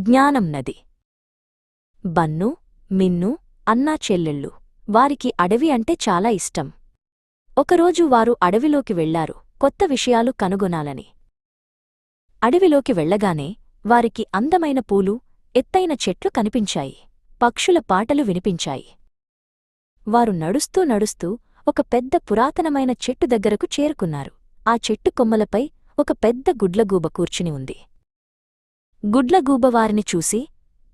జ్ఞానం నది. బన్ను మిన్ను అన్నా చెల్లెళ్ళు. వారికి అడవి అంటే చాలా ఇష్టం. ఒకరోజు వారు అడవిలోకి వెళ్ళారు కొత్త విషయాలు కనుగొనాలని. అడవిలోకి వెళ్ళగానే వారికి అందమైన పూలు ఎత్తైన చెట్లు కనిపించాయి. పక్షుల పాటలు వినిపించాయి. వారు నడుస్తూ నడుస్తూ ఒక పెద్ద పురాతనమైన చెట్టు దగ్గరకు చేరుకున్నారు. ఆ చెట్టు కొమ్మలపై ఒక పెద్ద గుడ్లగూబ కూర్చుని ఉంది. గుడ్లగూబ వారిని చూసి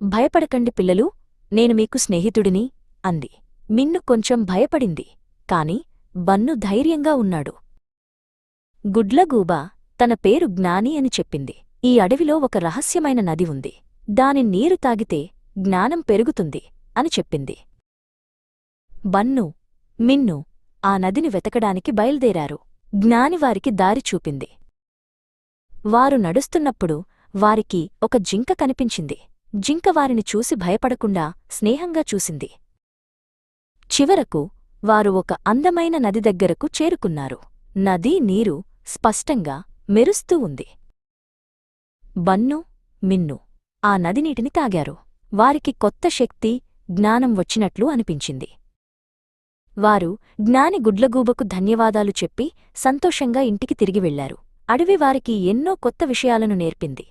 భయపడకండి పిల్లలు నేను మీకు స్నేహితుడిని అంది. మిన్ను కొంచెం భయపడింది కాని బన్ను ధైర్యంగా ఉన్నాడు. గుడ్లగూబ తన పేరు జ్ఞాని అని చెప్పింది. ఈ అడవిలో ఒక రహస్యమైన నది ఉంది. దాని నీరు తాగితే జ్ఞానం పెరుగుతుంది అని చెప్పింది. బన్ను మిన్ను ఆ నదిని వెతకడానికి బయల్దేరారు. జ్ఞానివారికి దారి చూపింది. వారు నడుస్తున్నప్పుడు వారికి ఒక జింక కనిపించింది. జింక వారిని చూసి భయపడకుండా స్నేహంగా చూసింది. చివరకు వారు ఒక అందమైన నది దగ్గరకు చేరుకున్నారు. నదీ నీరు స్పష్టంగా మెరుస్తూ ఉంది. బన్ను మిన్ను ఆ నదినీటిని తాగారు. వారికి కొత్త శక్తి జ్ఞానం వచ్చినట్లు అనిపించింది. వారు జ్ఞాని గుడ్లగూబకు ధన్యవాదాలు చెప్పి సంతోషంగా ఇంటికి తిరిగి వెళ్ళారు. అడవి వారికి ఎన్నో కొత్త విషయాలను నేర్పింది.